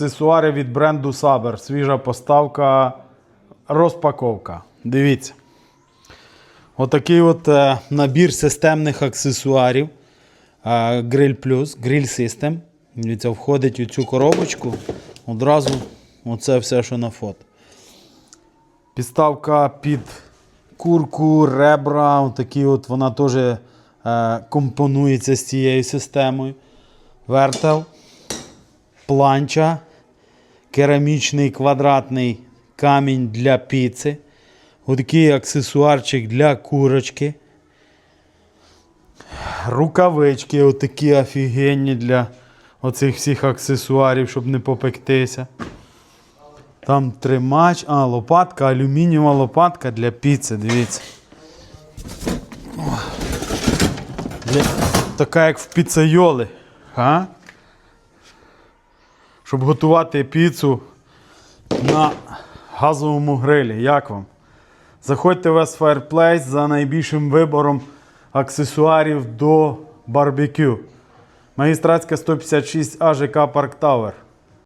Аксесуари від бренду Saber. Свіжа поставка, розпаковка. Дивіться. Отакий от е, набір системних аксесуарів. Е, Grill Plus, Grill System. Дивіться, входить у цю коробочку. Одразу оце все, що на фото. Підставка під курку, ребра. Отакі от вона теж е, компонується з цією системою. Вертел, планча, керамічний квадратний камінь для піци. Отакий аксесуарчик для курочки. Рукавички отакі офігенні для оцих всіх аксесуарів, щоб не попектися. Там тримач, а, лопатка, алюмінієва лопатка для піци, дивіться. Для, така, як в піцайоли. А? Щоб готувати піцу на газовому грилі. Як вам? Заходьте в West Fireplace за найбільшим вибором аксесуарів до барбекю. Магістратська 156 А ЖК Парк Тауер.